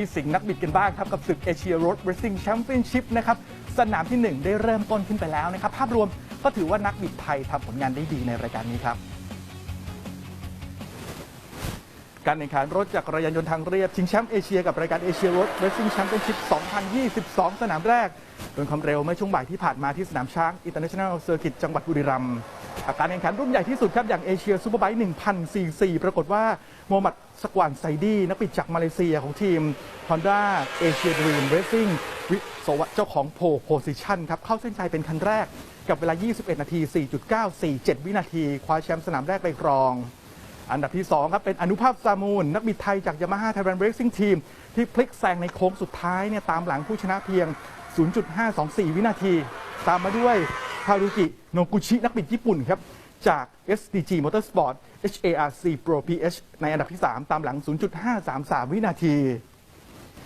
ที่สิงห์นักบิดกันบ้างครับ กับศึกเอเชียรถเร c ซิ่งแชมเปี้ยนชิพนะครับ สนามที่ 1 ได้เริ่มต้นขึ้นไปแล้วนะครับ ภาพรวมก็ถือว่านักบิดไทยทำผลงานได้ดีในรายการนี้ครับ การแข่งขันรถจักรยานยนต์ทางเรียบ ชิงแชมป์เอเชียกับรายการเอเชียรถเร c ซิ่งแชมเปี้ยนชิพ 2022 สนามแรกโดยความเร็วเมื่อช่วงบ่ายที่ผ่านมาที่สนามช้างอินเตอร์เนชั่นแนลเซอร์กิตจังหวัดบุรีรัมย์ การแข่งขันรุ่นใหญ่ที่สุดครับ อย่างเอเชียซูเปอร์ไบค์1044ปรากฏว่าโมฮัมหมัดสกวานไซดีนักบิดจากมาเลเซียของทีม Honda Asia Dream Racing วิศวะเจ้าของโพโพซิชันครับ เข้าเส้นชัยเป็นคันแรกกับเวลา 21 นาที 4.947 วินาที คว้าแชมป์สนามแรกไปครอง อันดับที่ 2 ครับ เป็นอนุภาพซามูล นักบิดไทยจากยามาฮ่าไทยแลนด์เร c ซิ่งทีมที่พลิกแซงในโค้งสุดท้ายเนี่ยตามหลังผู้ชนะเพียง 0.524 วินาที ตามมาด้วยารุกิโนกุชินักบิดญี่ปุ่นครับจาก SDG Motorsport HARC Pro PH ในอันดับที่ 3 ตามหลัง 0.533 วินาที